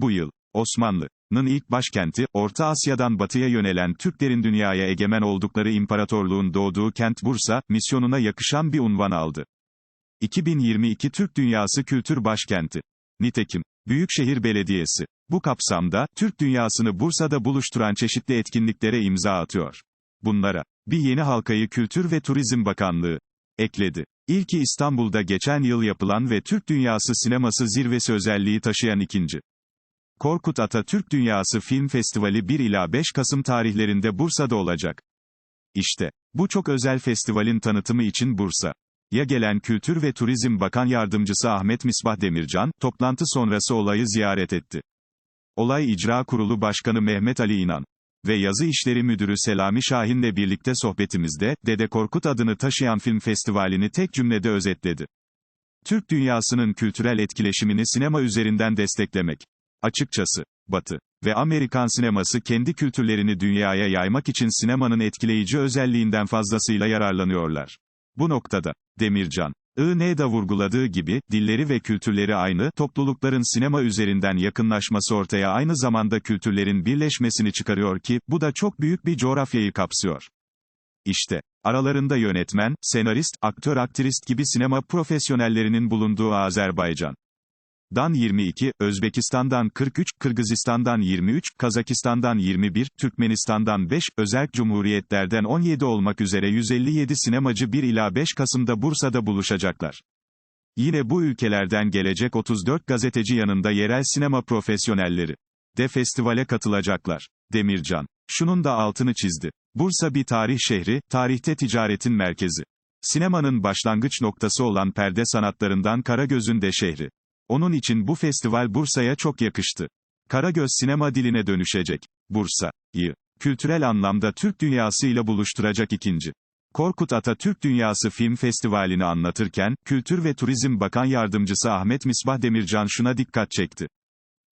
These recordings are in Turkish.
Bu yıl, Osmanlı'nın ilk başkenti, Orta Asya'dan batıya yönelen Türklerin dünyaya egemen oldukları imparatorluğun doğduğu kent Bursa, misyonuna yakışan bir unvan aldı. 2022 Türk Dünyası Kültür Başkenti. Nitekim, Büyükşehir Belediyesi, bu kapsamda, Türk dünyasını Bursa'da buluşturan çeşitli etkinliklere imza atıyor. Bunlara, bir yeni halkayı Kültür ve Turizm Bakanlığı ekledi. İlki İstanbul'da geçen yıl yapılan ve Türk Dünyası Sineması zirvesi özelliği taşıyan ikinci. Korkut Atatürk Dünyası Film Festivali 1 ila 5 Kasım tarihlerinde Bursa'da olacak. İşte, bu çok özel festivalin tanıtımı için Bursa. Ya gelen Kültür ve Turizm Bakan Yardımcısı Ahmet Misbah Demircan, toplantı sonrası olayı ziyaret etti. Olay İcra Kurulu Başkanı Mehmet Ali İnan ve Yazı İşleri Müdürü Selami Şahin'le birlikte sohbetimizde, Dede Korkut adını taşıyan film festivalini tek cümlede özetledi. Türk dünyasının kültürel etkileşimini sinema üzerinden desteklemek. Açıkçası, Batı ve Amerikan sineması kendi kültürlerini dünyaya yaymak için sinemanın etkileyici özelliğinden fazlasıyla yararlanıyorlar. Bu noktada, Demircan, I.N.'da vurguladığı gibi, dilleri ve kültürleri aynı, toplulukların sinema üzerinden yakınlaşması ortaya aynı zamanda kültürlerin birleşmesini çıkarıyor ki, bu da çok büyük bir coğrafyayı kapsıyor. İşte, aralarında yönetmen, senarist, aktör aktrist gibi sinema profesyonellerinin bulunduğu Azerbaycan. Dan 22, Özbekistan'dan 43, Kırgızistan'dan 23, Kazakistan'dan 21, Türkmenistan'dan 5, özerk cumhuriyetlerden 17 olmak üzere 157 sinemacı 1 ila 5 Kasım'da Bursa'da buluşacaklar. Yine bu ülkelerden gelecek 34 gazeteci yanında yerel sinema profesyonelleri de festivale katılacaklar. Demircan, şunun da altını çizdi. Bursa bir tarih şehri, tarihte ticaretin merkezi. Sinemanın başlangıç noktası olan perde sanatlarından Karagöz'ün de şehri. Onun için bu festival Bursa'ya çok yakıştı. Karagöz sinema diline dönüşecek. Bursa'yı kültürel anlamda Türk dünyasıyla buluşturacak ikinci. Korkut Ata Türk Dünyası Film Festivali'ni anlatırken, Kültür ve Turizm Bakan Yardımcısı Ahmet Misbah Demircan şuna dikkat çekti.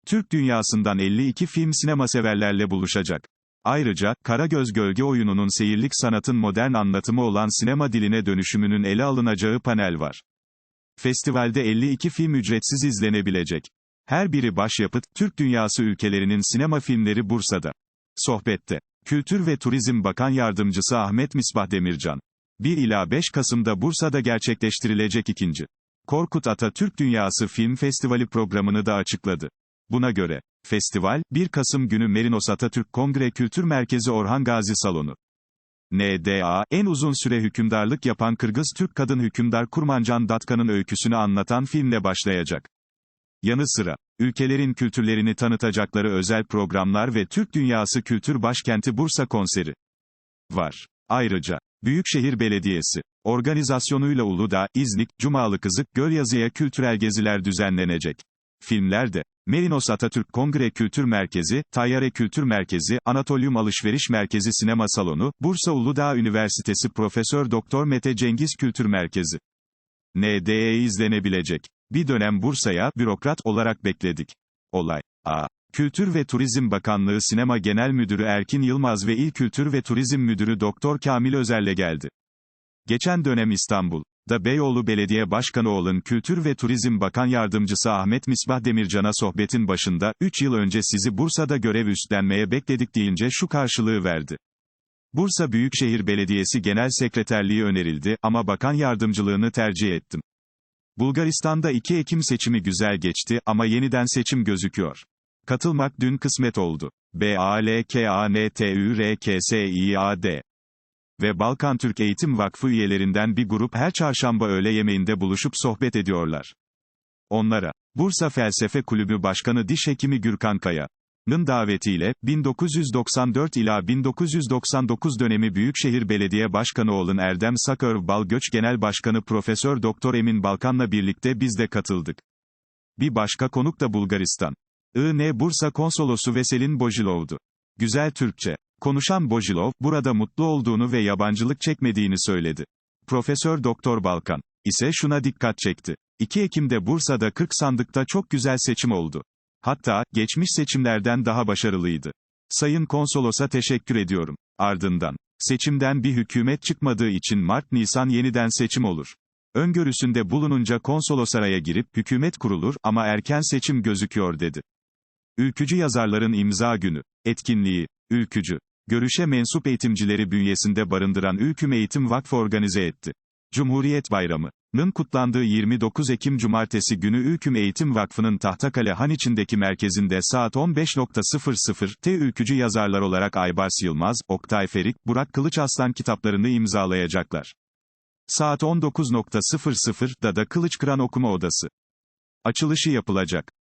Türk dünyasından 52 film sinema severlerle buluşacak. Ayrıca, Karagöz Gölge Oyunu'nun seyirlik sanatın modern anlatımı olan sinema diline dönüşümünün ele alınacağı panel var. Festivalde 52 film ücretsiz izlenebilecek. Her biri başyapıt, Türk dünyası ülkelerinin sinema filmleri Bursa'da. Sohbette, Kültür ve Turizm Bakan Yardımcısı Ahmet Misbah Demircan. 1 ila 5 Kasım'da Bursa'da gerçekleştirilecek ikinci. Korkut Ata Türk Dünyası Film Festivali programını da açıkladı. Buna göre, festival, 1 Kasım günü Merinos Atatürk Kongre Kültür Merkezi Orhan Gazi Salonu. NDA, en uzun süre hükümdarlık yapan Kırgız Türk kadın hükümdar Kurmancan Datka'nın öyküsünü anlatan filmle başlayacak. Yanı sıra, ülkelerin kültürlerini tanıtacakları özel programlar ve Türk Dünyası Kültür Başkenti Bursa konseri var. Ayrıca, Büyükşehir Belediyesi, organizasyonuyla Uludağ, İznik, Cumalı Kızık, Gölyazı'ya kültürel geziler düzenlenecek. Filmlerde, Merinos Atatürk Kongre Kültür Merkezi, Tayyare Kültür Merkezi, Anatolyum Alışveriş Merkezi Sinema Salonu, Bursa Uludağ Üniversitesi Profesör Doktor Mete Cengiz Kültür Merkezi. NDE izlenebilecek. Bir dönem Bursa'ya, bürokrat olarak bekledik. Olay. A. Kültür ve Turizm Bakanlığı Sinema Genel Müdürü Erkin Yılmaz ve İl Kültür ve Turizm Müdürü Doktor Kamil Özer'le geldi. Geçen dönem İstanbul da Beyoğlu Belediye Başkanı olan Kültür ve Turizm Bakan Yardımcısı Ahmet Misbah Demircan'a sohbetin başında, 3 yıl önce sizi Bursa'da görev üstlenmeye bekledik deyince şu karşılığı verdi. Bursa Büyükşehir Belediyesi Genel Sekreterliği önerildi ama bakan yardımcılığını tercih ettim. Bulgaristan'da 2 Ekim seçimi güzel geçti ama yeniden seçim gözüküyor. Katılmak dün kısmet oldu. B A L K A N T Ü R K S I A D ve Balkan Türk Eğitim Vakfı üyelerinden bir grup her çarşamba öğle yemeğinde buluşup sohbet ediyorlar. Onlara, Bursa Felsefe Kulübü Başkanı Diş Hekimi Gürkan Kaya'nın davetiyle, 1994 ila 1999 dönemi Büyükşehir Belediye Başkanı olan Erdem Sakör Balgöç Genel Başkanı Profesör Doktor Emin Balkan'la birlikte biz de katıldık. Bir başka konuk da Bulgaristan. I.N. Bursa Konsolosu Veselin Bojilov'du. Güzel Türkçe. Konuşan Bojilov, burada mutlu olduğunu ve yabancılık çekmediğini söyledi. Profesör Doktor Balkan ise şuna dikkat çekti. 2 Ekim'de Bursa'da 40 sandıkta çok güzel seçim oldu. Hatta, geçmiş seçimlerden daha başarılıydı. Sayın Konsolos'a teşekkür ediyorum. Ardından, seçimden bir hükümet çıkmadığı için Mart-Nisan yeniden seçim olur. Öngörüsünde bulununca konsolosaraya girip, hükümet kurulur ama erken seçim gözüküyor dedi. Ülkücü yazarların imza günü. Etkinliği. Ülkücü. Görüşe mensup eğitimcileri bünyesinde barındıran Ülküm Eğitim Vakfı organize etti. Cumhuriyet Bayramı'nın kutlandığı 29 Ekim Cumartesi günü Ülküm Eğitim Vakfı'nın Tahtakale Han içindeki merkezinde saat 15.00'te ülkücü yazarlar olarak Aybars Yılmaz, Oktay Ferik, Burak Kılıç Aslan kitaplarını imzalayacaklar. Saat 19.00'da da Kılıç Kıran Okuma Odası açılışı yapılacak.